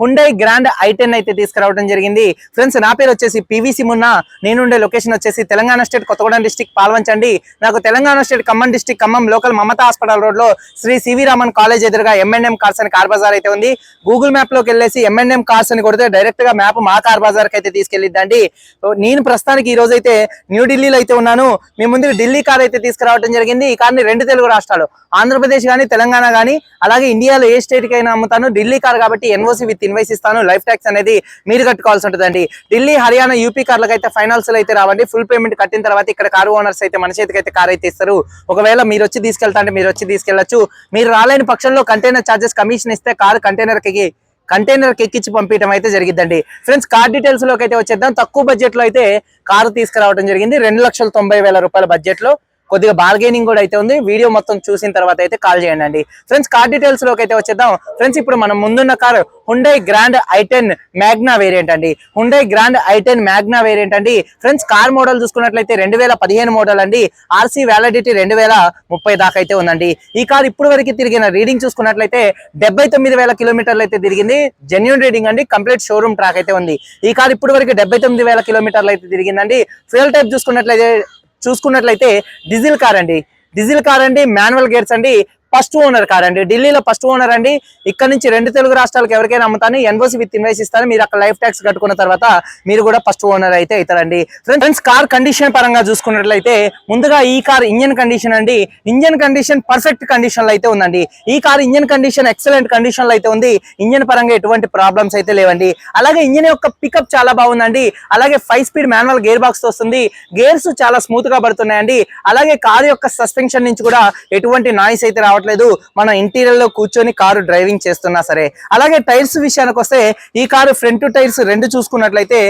Hyundai grand i ten అయితే తీసుకురావడం జరిగింది. ఫ్రెండ్స్ నా పేరు వచ్చేసి పివిసి మున్నా. నేనుండే లొకేషన్ వచ్చేసి తెలంగాణ స్టేట్ కొత్తగూడెం డిస్టిక్ పాల్వంచండి నాకు Telangana state Khammam district Khammam local Mamata hospital రోడ్లో శ్రీ సివి రామన్ కాలేజ్ ఎదురుగా ఎంఎన్ఎం కార్స్ అని కార్ బజార్ అయితే ఉంది. గూగుల్ మ్యాప్లోకి వెళ్ళేసి ఎంఎన్ఎం కార్స్ అని కొడితే డైరెక్ట్గా మ్యాప్ మా కార్ బజార్ అయితే తీసుకెళ్ళిద్దండి. నేను ప్రస్తుతానికి ఈ రోజు అయితే న్యూఢిల్లీలో అయితే ఉన్నాను. మీ ముందు ఢిల్లీ కార్ అయితే తీసుకురావడం జరిగింది. ఈ కార్ని రెండు తెలుగు రాష్ట్రాలు ఆంధ్రప్రదేశ్ కానీ తెలంగాణ కానీ అలాగే ఇండియాలో ఏ స్టేట్ కైనా అమ్ముతాను. ఢిల్లీ కార్ కాబట్టి ఎన్ఓసి విత్ ఇన్వైస్ ఇస్తాను. లైఫ్ ట్యాక్స్ అనేది మీరు కట్టుకోవాల్సి ఉంటుందండి. ఢిల్లీ హర్యానా యూపీ కార్లకు అయితే ఫైనాన్స్ అయితే రావండి. ఫుల్ పేమెంట్ కట్టిన తర్వాత ఇక్కడ కారు ఓనర్స్ అయితే మన చేతికి అయితే కార్ అయితే ఇస్తారు. ఒకవేళ మీరు వచ్చి తీసుకెళ్తా అంటే మీరు వచ్చి తీసుకెళ్ళొచ్చు మీరు రాలేని పక్షంలో కంటైనర్ చార్జెస్ కమిషన్ ఇస్తే కారు కంటైనర్కి కంటైనర్ ఎక్కించి పంపించడం అయితే జరిగిద్దండి. ఫ్రెండ్స్ కార్ డీటెయిల్స్లోకి అయితే వచ్చేద్దాం. తక్కువ బడ్జెట్లో అయితే కారు తీసుకురావడం జరిగింది. రెండు లక్షల తొంభై వేల రూపాయల బడ్జెట్లో. కొద్దిగా బార్గెనింగ్ కూడా అయితే ఉంది. వీడియో మొత్తం చూసిన తర్వాత అయితే కాల్ చేయండి అండి. ఫ్రెండ్స్ కార్ డీటెయిల్స్లోకి అయితే వచ్చేద్దాం. ఫ్రెండ్స్ ఇప్పుడు మనం ముందున్న car Hyundai grand i ten magna variant అండి. Hyundai grand i ten magna variant అండి. ఫ్రెండ్స్ కార్ మోడల్ చూసుకున్నట్లయితే రెండు వేల పదిహేను మోడల్ అండి. ఆర్సీ వ్యాలిడిటీ రెండు వేల ముప్పై దాకా అయితే ఉందండి. ఈ కార్ ఇప్పుడు వరకు తిరిగిన రీడింగ్ చూసుకున్నట్లయితే డెబ్బై తొమ్మిది వేల కిలోమీటర్లు అయితే తిరిగింది. జెన్యున్ రీడింగ్ అండి. కంప్లీట్ షోరూమ్ ట్రాక్ అయితే ఉంది. ఈ కార్ ఇప్పుడు వరకు డెబ్బై తొమ్మిది వేల కిలోమీటర్లు అయితే తిరిగిందండి. ఫ్యూల్ టైప్ చూసుకున్నట్లయితే చూసుకున్నట్లయితే డీజిల్ కార్ అండి. డీజిల్ కార్ అండి మాన్యువల్ గేర్స్ అండి. ఫస్ట్ ఓనర్ కాదండి. ఢిల్లీలో ఫస్ట్ ఓనర్ అండి. ఇక్కడ నుంచి రెండు తెలుగు రాష్ట్రాలకు ఎవరికైనా అమ్ముతాను. ఎన్ఓసి విత్ ఇన్వైస్ ఇస్తాను. మీరు అక్కడ లైఫ్ ట్యాక్స్ కట్టుకున్న తర్వాత మీరు కూడా ఫస్ట్ ఓనర్ అయితే అవుతారండి. ఫ్రెండ్స్ కార్ కండిషన్ పరంగా చూసుకున్నట్లయితే ముందుగా ఈ కార్ ఇంజన్ కండిషన్ అండి. ఇంజన్ కండిషన్ పర్ఫెక్ట్ కండిషన్లో అయితే ఉందండి. ఈ కార్ ఇంజన్ కండిషన్ ఎక్సలెంట్ కండిషన్లో అయితే ఉంది. ఇంజన్ పరంగా ఎటువంటి ప్రాబ్లమ్స్ అయితే లేవండి. అలాగే ఇంజన్ యొక్క పికప్ చాలా బాగుందండి. అలాగే five speed manual gear box వస్తుంది. గేర్స్ చాలా స్మూత్గా పడుతున్నాయండి. అలాగే కార్ యొక్క సస్పెన్షన్ నుంచి కూడా ఎటువంటి నాయిస్ అయితే రావట్లేదు. మనం ఇంటీరియర్లో కూర్చొని కారు డ్రైవింగ్ చేస్తున్నా సరే. అలాగే టైర్స్ విషయానికి వస్తే ఈ కారు ఫ్రంట్ టైర్స్ రెండు చూసుకున్నట్లయితే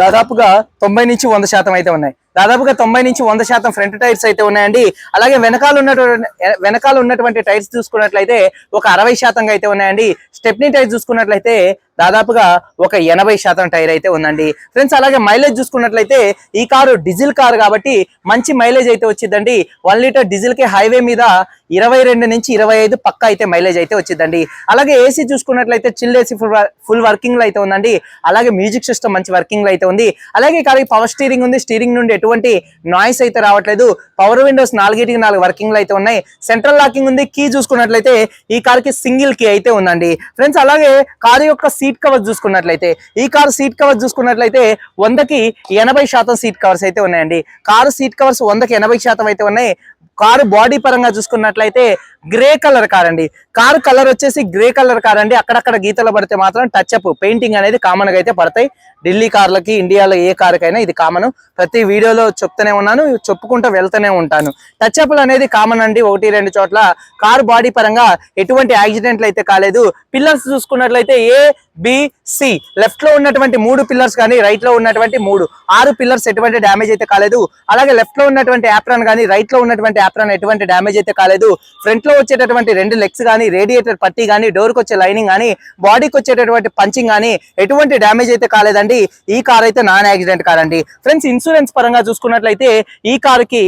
దాదాపుగా తొంభై నుంచి వంద శాతం అయితే ఉన్నాయి. దాదాపుగా తొంభై నుంచి వంద శాతం ఫ్రంట్ టైర్స్ అయితే ఉన్నాయండి. అలాగే వెనకాల ఉన్నటువంటి వెనకాల ఉన్నటువంటి టైర్స్ చూసుకున్నట్లయితే ఒక అరవై శాతంగా అయితే ఉన్నాయండి. స్టెప్నీ టైర్ చూసుకున్నట్లయితే దాదాపుగా ఒక ఎనభై శాతం టైర్ అయితే ఉందండి. ఫ్రెండ్స్ అలాగే మైలేజ్ చూసుకున్నట్లయితే ఈ కారు డీజిల్ కారు కాబట్టి మంచి మైలేజ్ అయితే వచ్చిందండి. వన్ లీటర్ డీజిల్కి హైవే మీద ఇరవై రెండు నుంచి ఇరవై ఐదు పక్క అయితే మైలేజ్ అయితే వచ్చిందండి. అలాగే ఏసీ చూసుకున్నట్లయితే చిల్ ఏసీ ఫుల్ ఫుల్ వర్కింగ్లో అయితే ఉందండి. అలాగే మ్యూజిక్ సిస్టమ్ మంచి వర్కింగ్లో అయితే ఉంది. అలాగే ఈ కారు పవర్ స్టీరింగ్ ఉంది. స్టీరింగ్ నుండి ఎటువంటి నాయిస్ అయితే రావట్లేదు. పవర్ విండోస్ నాలుగిటికి నాలుగు వర్కింగ్లో అయితే ఉన్నాయి. సెంట్రల్ లాకింగ్ ఉంది. కీ చూసుకున్నట్లయితే ఈ కార్కి సింగిల్ కీ అయితే ఉందండి. ఫ్రెండ్స్ అలాగే కారు యొక్క సీట్ కవర్ చూసుకున్నట్లయితే ఈ కారు సీట్ కవర్ చూసుకున్నట్లయితే వందకి ఎనభై శాతం సీట్ కవర్స్ అయితే ఉన్నాయండి. కారు సీట్ కవర్స్ వందకి ఎనభై శాతం అయితే ఉన్నాయి. కారు బాడీ పరంగా చూసుకున్నట్లయితే గ్రే కలర్ కార్ అండి కారు కలర్ వచ్చేసి గ్రే కలర్ కార్ అండి అక్కడక్కడ గీతలు పడితే మాత్రం టచ్ అప్ పెయింటింగ్ అనేది కామన్గా అయితే పడతాయి. ఢిల్లీ కార్లకి ఇండియాలో ఏ కారుకైనా ఇది కామన్ ప్రతి వీడియోలో చెప్తూనే ఉన్నాను చెప్పుకుంటూ వెళ్తూనే ఉంటాను. టచ్ అప్లు అనేది కామన్ అండి. ఒకటి రెండు చోట్ల కారు బాడీ పరంగా ఎటువంటి యాక్సిడెంట్లు అయితే కాలేదు. పిల్లర్స్ చూసుకున్నట్లయితే ఏ బిసి లెఫ్ట్లో ఉన్నటువంటి మూడు పిల్లర్స్ కానీ రైట్లో ఉన్నటువంటి మూడు. ఆరు పిల్లర్స్ ఎటువంటి డ్యామేజ్ అయితే కాలేదు. అలాగే లెఫ్ట్లో ఉన్నటువంటి యాప్రాన్ కానీ రైట్లో ఉన్నటువంటి యాప్రాన్ ఎటువంటి డ్యామేజ్ అయితే కాలేదు. ఫ్రంట్లో వచ్చేటటువంటి రెండు లెగ్స్ కానీ రేడియేటర్ పట్టీ కానీ డోర్కి వచ్చే లైనింగ్ కానీ బాడీకి వచ్చేటటువంటి పంచింగ్ కానీ ఎటువంటి డ్యామేజ్ అయితే కాలేదండి. ఈ కార్ అయితే నాన్ యాక్సిడెంట్ కార్ అండి. ఫ్రెండ్స్ ఇన్సూరెన్స్ పరంగా చూసుకున్నట్లయితే ఈ కారుకి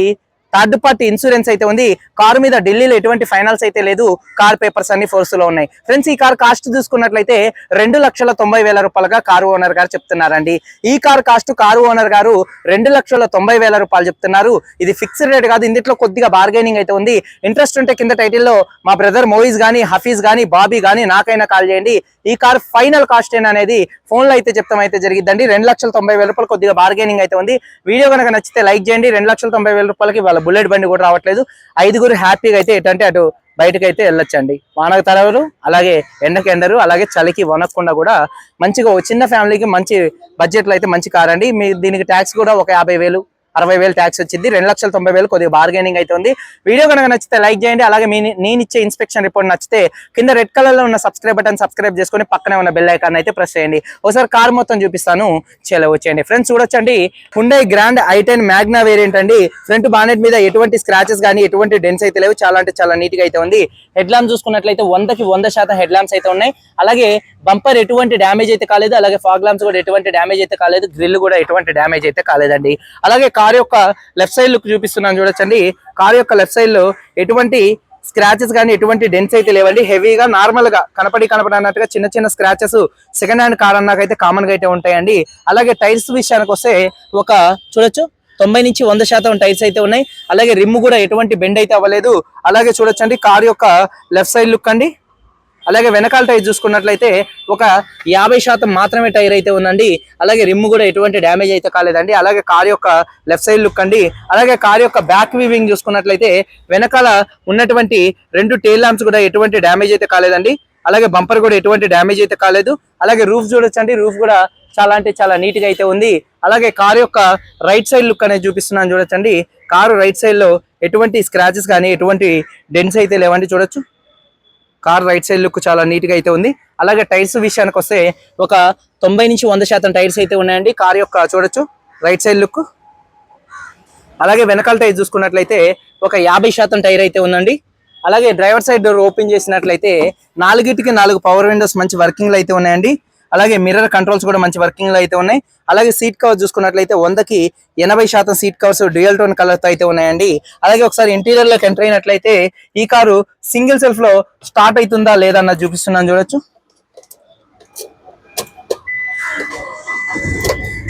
థర్డ్ పార్టీ ఇన్సూరెన్స్ అయితే ఉంది. కారు మీద ఢిల్లీలో ఎటువంటి ఫైనాన్స్ అయితే లేదు. కార్ పేపర్స్ అన్ని ఫోర్స్లో ఉన్నాయి. ఫ్రెండ్స్ ఈ కార్ కాస్ట్ చూసుకున్నట్లయితే రెండు లక్షల తొంభై వేల రూపాయలుగా కారు ఓనర్ గారు చెప్తున్నారండి. ఈ కార్ కాస్ట్ కారు ఓనర్ గారు రెండు లక్షల తొంభై వేల రూపాయలు చెప్తున్నారు. ఇది ఫిక్స్డ్ రేట్ కాదు. ఇందులో కొద్దిగా బార్గెనింగ్ అయితే ఉంది. ఇంట్రెస్ట్ ఉంటే కింద టైటిల్లో మా బ్రదర్ మోయిజ్ గానీ హఫీజ్ గానీ బాబీ గానీ నాకైనా కాల్ చేయండి. ఈ కార్ ఫైనల్ కాస్ట్ ఏనా అనేది ఫోన్లో అయితే చెప్తాం అయితే జరిగిద్దండి. రెండు లక్షల తొంభై వేల రూపాయలు కొద్దిగా బార్గెనింగ్ అయితే ఉంది. వీడియో కనుక నచ్చితే లైక్ చేయండి. రెండు లక్షల తొంభై వేల రూపాయలకి వాళ్ళ బుల్లెట్ బండి కూడా రావట్లేదు. ఐదుగురు హ్యాపీగా అయితే ఎటంటే అటు బయటకు అయితే వెళ్ళొచ్చండి. వానకు తరవరు అలాగే ఎండకి ఎండరు అలాగే చలికి వనకుండా కూడా మంచిగా చిన్న ఫ్యామిలీకి మంచి బడ్జెట్లో అయితే మంచి కార్ అండి. మీ దీనికి ట్యాక్స్ కూడా ఒక యాభై వేలు అరవై వేలు ట్యాక్స్ వచ్చింది. రెండు లక్షల తొంభై వేలు కొద్దిగా బార్గెనింగ్ అయితే ఉంది. వీడియో కనుక నచ్చితే లైక్ చేయండి. అలాగే మీ నేను ఇచ్చే ఇన్స్పెక్షన్ రిపోర్ట్ నచ్చితే కింద రెడ్ కలర్లో ఉన్న సబ్స్క్రైబ్ బటన్ సబ్స్క్రైబ్ చేసుకొని పక్కనే ఉన్న బెల్ ఐకాన్ అయితే ప్రెస్ చేయండి. ఒకసారి కార్ మొత్తం చూపిస్తాను. చెలవు వచ్చేయండి. ఫ్రెండ్స్ చూడొచ్చండి. Hyundai grand i ten magna variant అండి. ఫ్రంట్ బానెట్ మీద ఎటువంటి స్క్రాచెస్ కానీ ఎటువంటి డెన్స్ అయితే లేవు. చాలా అంటే చాలా నీట్గా అయితే ఉంది. హెడ్ ల్యాంప్ చూసుకున్నట్లయితే వందకి వంద శాతం హెడ్ ల్యాంప్స్ అయితే ఉన్నాయి. అలాగే బంపర్ ఎటువంటి డ్యామేజ్ అయితే కాలేదు. అలాగే ఫాగ్ ల్యాంప్స్ కూడా ఎటువంటి డ్యామేజ్ అయితే కాలేదు. గ్రిల్ కూడా ఎటువంటి డ్యామేజ్ అయితే కాలేదండి. అలాగే కార్ యొక్క లెఫ్ట్ సైడ్ లుక్ చూపిస్తున్నాను చూడొచ్చండి. కార్ యొక్క లెఫ్ట్ సైడ్లో ఎటువంటి స్క్రాచెస్ కానీ ఎటువంటి డెన్స్ అయితే లేవండి. హెవీగా నార్మల్గా కనపడి కనపడనట్టుగా చిన్న చిన్న స్క్రాచెస్ సెకండ్ హ్యాండ్ కార్ అన్నాకైతే కామన్గా అయితే ఉంటాయండి. అలాగే టైర్స్ విషయానికి వస్తే ఒక చూడొచ్చు తొంభై నుంచి వంద శాతం టైర్స్ అయితే ఉన్నాయి. అలాగే రిమ్ కూడా ఎటువంటి బెండ్ అయితే అవ్వలేదు. అలాగే చూడొచ్చండి కార్ యొక్క లెఫ్ట్ సైడ్ లుక్ అండి. అలాగే వెనకాల టైర్ చూసుకున్నట్లయితే ఒక యాభై శాతం మాత్రమే టైర్ అయితే ఉందండి. అలాగే రిమ్ కూడా ఎటువంటి డ్యామేజ్ అయితే కాలేదండి. అలాగే కార్ యొక్క లెఫ్ట్ సైడ్ లుక్ అండి. అలాగే కార్ యొక్క బ్యాక్ వీవింగ్ చూసుకున్నట్లయితే వెనకాల ఉన్నటువంటి రెండు టైల్ ల్యాంప్స్ కూడా ఎటువంటి డ్యామేజ్ అయితే కాలేదండి. అలాగే బంపర్ కూడా ఎటువంటి డ్యామేజ్ అయితే కాలేదు. అలాగే రూఫ్ చూడొచ్చండి రూఫ్ కూడా చాలా అంటే చాలా నీట్గా అయితే ఉంది. అలాగే కార్ యొక్క రైట్ సైడ్ లుక్ అనేది చూపిస్తున్నాను చూడొచ్చండి. కారు రైట్ సైడ్లో ఎటువంటి స్క్రాచెస్ కానీ ఎటువంటి డెన్స్ అయితే లేవండి చూడొచ్చు. కార్ రైట్ సైడ్ లుక్ చాలా నీట్గా అయితే ఉంది. అలాగే టైర్స్ విషయానికి వస్తే ఒక తొంభై నుంచి వంద శాతం టైర్స్ అయితే ఉన్నాయండి. కార్ యొక్క చూడొచ్చు. Right side look. అలాగే వెనకాల టైర్ చూసుకున్నట్లయితే ఒక యాభై శాతం టైర్ అయితే ఉందండి. అలాగే డ్రైవర్ సైడ్ డోర్ ఓపెన్ చేసినట్లయితే నాలుగిటికి నాలుగు పవర్ విండోస్ మంచి వర్కింగ్లు అయితే ఉన్నాయండి. అలాగే మిర్రర్ కంట్రోల్స్ కూడా మంచి వర్కింగ్లో అయితే ఉన్నాయి. అలాగే సీట్ కవర్ చూసుకున్నట్లయితే వందకి ఎనభై శాతం సీట్ కవర్స్ డ్యూయల్ టోన్ కలర్తో అయితే ఉన్నాయండి. అలాగే ఒకసారి ఇంటీరియర్లోకి ఎంటర్ అయినట్లయితే ఈ కారు సింగిల్ సెల్ఫ్లో స్టార్ట్ అవుతుందా లేదా అన్నది చూపిస్తున్నాను చూడొచ్చు.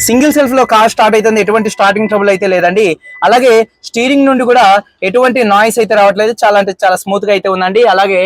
సింగిల్ సెల్ఫ్లో కార్ స్టార్ట్ అవుతుంది. ఎటువంటి స్టార్టింగ్ ట్రబుల్ అయితే లేదండి. అలాగే స్టీరింగ్ నుండి కూడా ఎటువంటి నాయిస్ అయితే రావట్లేదు. చాలా అంటే చాలా స్మూత్గా అయితే ఉందండి. అలాగే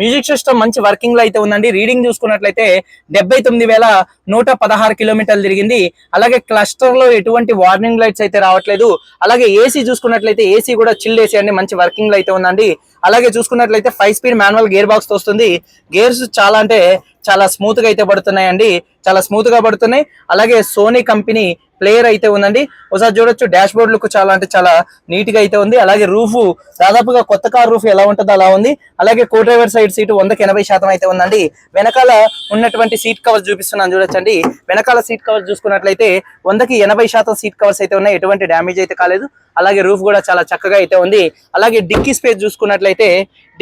మ్యూజిక్ సిస్టమ్ మంచి వర్కింగ్లో అయితే ఉందండి. రీడింగ్ చూసుకున్నట్లయితే డెబ్బై తొమ్మిది వేల నూట పదహారు కిలోమీటర్లు తిరిగింది. అలాగే క్లస్టర్లో ఎటువంటి వార్నింగ్ లైట్స్ అయితే రావట్లేదు. అలాగే ఏసీ చూసుకున్నట్లయితే ఏసీ కూడా చిల్ ఏసీ అండి. మంచి వర్కింగ్లో అయితే ఉందండి. అలాగే చూసుకున్నట్లయితే five speed manual gear box వస్తుంది గేర్స్ చాలా అంటే చాలా స్మూత్గా అయితే పడుతున్నాయండి. చాలా స్మూత్గా పడుతున్నాయి. అలాగే సోనీ కంపెనీ ప్లేయర్ అయితే ఉందండి. ఒకసారి చూడొచ్చు డాష్ బోర్డ్ లుక్ చాలా అంటే చాలా నీట్గా అయితే ఉంది. అలాగే రూఫ్ దాదాపుగా కొత్త కార్ రూఫ్ ఎలా ఉంటుందో అలా ఉంది. అలాగే కో డ్రైవర్ సైడ్ సీటు వందకి ఎనభై శాతం అయితే ఉందండి. వెనకాల ఉన్నటువంటి సీట్ కవర్స్ చూపిస్తున్నాను చూడొచ్చండి. వెనకాల సీట్ కవర్స్ చూసుకున్నట్లయితే వందకి ఎనభై శాతం సీట్ కవర్స్ అయితే ఉన్నాయి. ఎటువంటి డ్యామేజ్ అయితే కాలేదు. అలాగే రూఫ్ కూడా చాలా చక్కగా అయితే ఉంది. అలాగే డిక్కీ స్పేస్ చూసుకున్నట్లయితే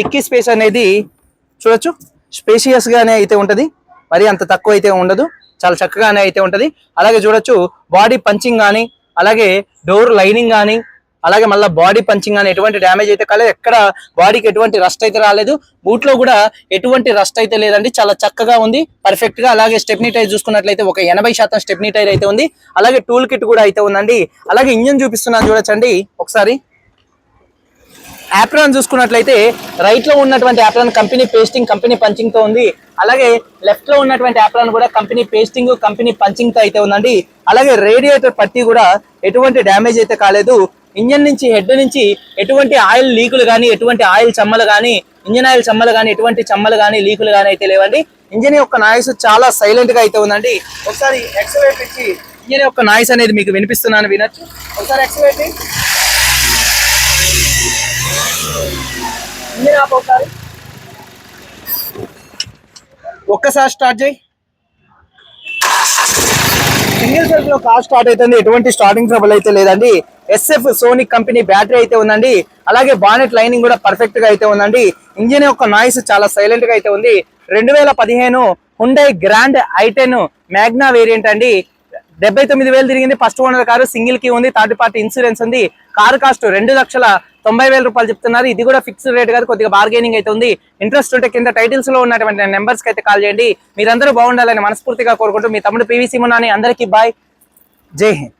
డిక్కీ స్పేస్ అనేది చూడొచ్చు. స్పేషియస్ గానే అయితే ఉంటది. మరి అంత తక్కువ అయితే ఉండదు. చాలా చక్కగానే అయితే ఉంటది. అలాగే చూడొచ్చు బాడీ పంచింగ్ కానీ అలాగే డోర్ లైనింగ్ కానీ అలాగే మళ్ళీ బాడీ పంచింగ్ కానీ ఎటువంటి డ్యామేజ్ అయితే కాలేదు. ఎక్కడ బాడీకి ఎటువంటి రస్ట్ అయితే రాలేదు. బూట్లో కూడా ఎటువంటి రస్ట్ అయితే లేదండి. చాలా చక్కగా ఉంది. పర్ఫెక్ట్గా అలాగే స్టెప్నీ టైర్ చూసుకున్నట్లయితే ఒక ఎనభై శాతం స్టెప్నీ టైర్ అయితే ఉంది. అలాగే టూల్ కిట్ కూడా అయితే ఉందండి. అలాగే ఇంజన్ చూపిస్తున్నాను చూడొచ్చండి. ఒకసారి యాప్రాన్ చూసుకున్నట్లయితే రైట్లో ఉన్నటువంటి యాప్రాన్ కంపెనీ పేస్టింగ్ కంపెనీ పంచింగ్తో ఉంది. అలాగే లెఫ్ట్లో ఉన్నటువంటి యాప్రాన్ కూడా కంపెనీ పేస్టింగ్ కంపెనీ పంచింగ్తో అయితే ఉందండి. అలాగే రేడియేటర్ పట్టి కూడా ఎటువంటి డ్యామేజ్ అయితే కాలేదు. ఇంజన్ నుంచి హెడ్ నుంచి ఎటువంటి ఆయిల్ లీకులు కానీ ఎటువంటి ఆయిల్ చమ్మలు కానీ ఇంజన్ ఆయిల్ చమ్మలు కానీ ఎటువంటి చమ్మలు కానీ లీకులు కానీ అయితే లేవండి. ఇంజన్ యొక్క నాయిస్ చాలా సైలెంట్గా అయితే ఉందండి. ఒకసారి ఎక్సలేట్ ఇచ్చి ఇంజన్ యొక్క నాయిస్ అనేది మీకు వినిపిస్తున్నాను వినొచ్చు. ఒకసారి ఎక్సలేట్ ఒక్కసారి స్టార్ట్ చేయి. సింగిల్ సెల్ఫ్లో కార్ స్టార్ట్ అవుతుంది. ఎటువంటి స్టార్టింగ్ ట్రబుల్ అయితే లేదండి. ఎస్ఎఫ్ సోనిక్ కంపెనీ బ్యాటరీ అయితే ఉందండి. అలాగే బానెట్ లైనింగ్ కూడా పర్ఫెక్ట్గా అయితే ఉందండి. ఇంజిన్ యొక్క నాయిస్ చాలా సైలెంట్గా అయితే ఉంది. రెండు వేల పదిహేను Hyundai grand i ten magna variant అండి. డెబ్బై తొమ్మిది వేలు తిరిగింది ఫస్ట్ ఓనర్ కారు సింగిల్కి ఉంది థర్డ్ పార్టీ ఇన్సూరెన్స్ ఉంది. కారు కాస్ట్ రెండు లక్షల తొంభై వేల రూపాయలు చెప్తున్నారు. ఇది కూడా ఫిక్స్డ్ రేట్ కాదు కొద్దిగా బార్గెనింగ్ అయితే ఉంది. ఇంట్రెస్ట్ ఉంటే కింద టైటిల్స్లో ఉన్నటువంటి నెంబర్స్కి అయితే కాల్ చేయండి. మీరందరూ బాగుండాలని మనస్ఫూర్తిగా కోరుకుంటూ మీ తమ్ముడు పీవీసీ మున్నాని అందరికీ బాయ్. జై హింద్.